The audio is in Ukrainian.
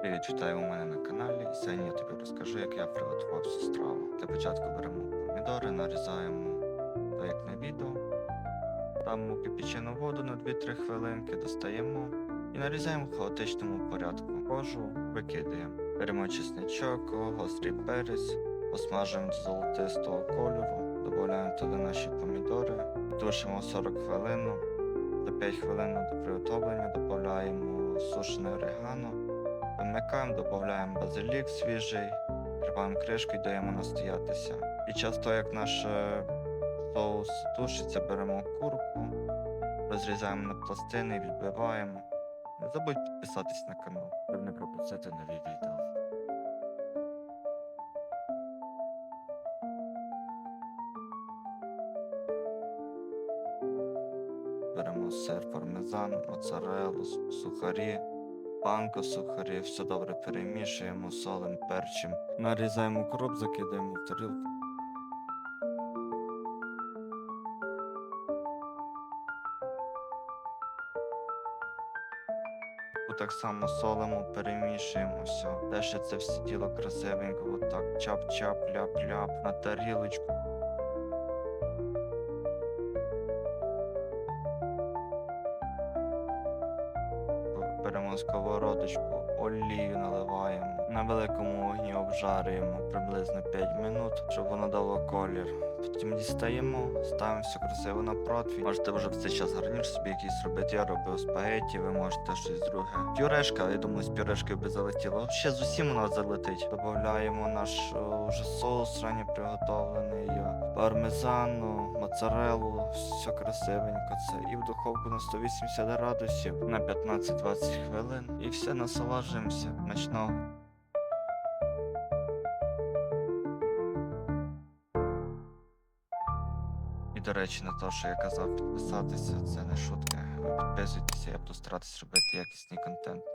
Привіт, вітаю у мене на каналі. Сьогодні я тобі розкажу, як я приготував цю страву. Для початку беремо помідори, нарізаємо так як на відео. Ставимо кипячену воду на 2-3 хвилинки, достаємо і нарізаємо в хаотичному порядку. Кожу викидаємо. Беремо чесничок, гострий перець, посмажуємо до золотистого кольору, додаємо туди наші помідори, тушимо 40 хвилин. За 5 хвилин до приготовлення додаємо сушене орегано, вимикаємо, додаємо базилік свіжий, відкриваємо кришку і даємо настоятися. Під час того, як наш е, соус тушиться, беремо курку, розрізаємо на пластини і відбиваємо. Не забудь підписатись на канал, щоб не пропустити нові відео. Беремо сир пармезан, моцарелу, сухарі, панко сухарі, все добре перемішуємо, солим, перчим. Нарізаємо укроп, закидаємо в тарілку. Так само солимо, перемішуємо все. Далі це все діло красивенько, отак чап-чап, ляп-ляп на тарілочку. Беремо сковородочку, олію наливаємо. На великому вогні обжарюємо приблизно 5 минут, щоб воно дало колір. Потім дістаємо, ставимо все красиво на противень. Можете вже в цей час гарніш собі якийсь робити. Я робив спагетті, ви можете щось друге. Пюрешка, я думаю, з пюрешкою би залетіло. Ще з усім нас залетить. Додаємо наш о, соус ранньо приготовлений, пармезану, моцарелу, все красивенько це. І в духовку на 180 градусів на 15-20 хвилин. І все насолоджуємося. Смачного. І до речі, на те, що я казав підписатися, це не шутка. Підписуйтеся, я буду старатися робити якісний контент.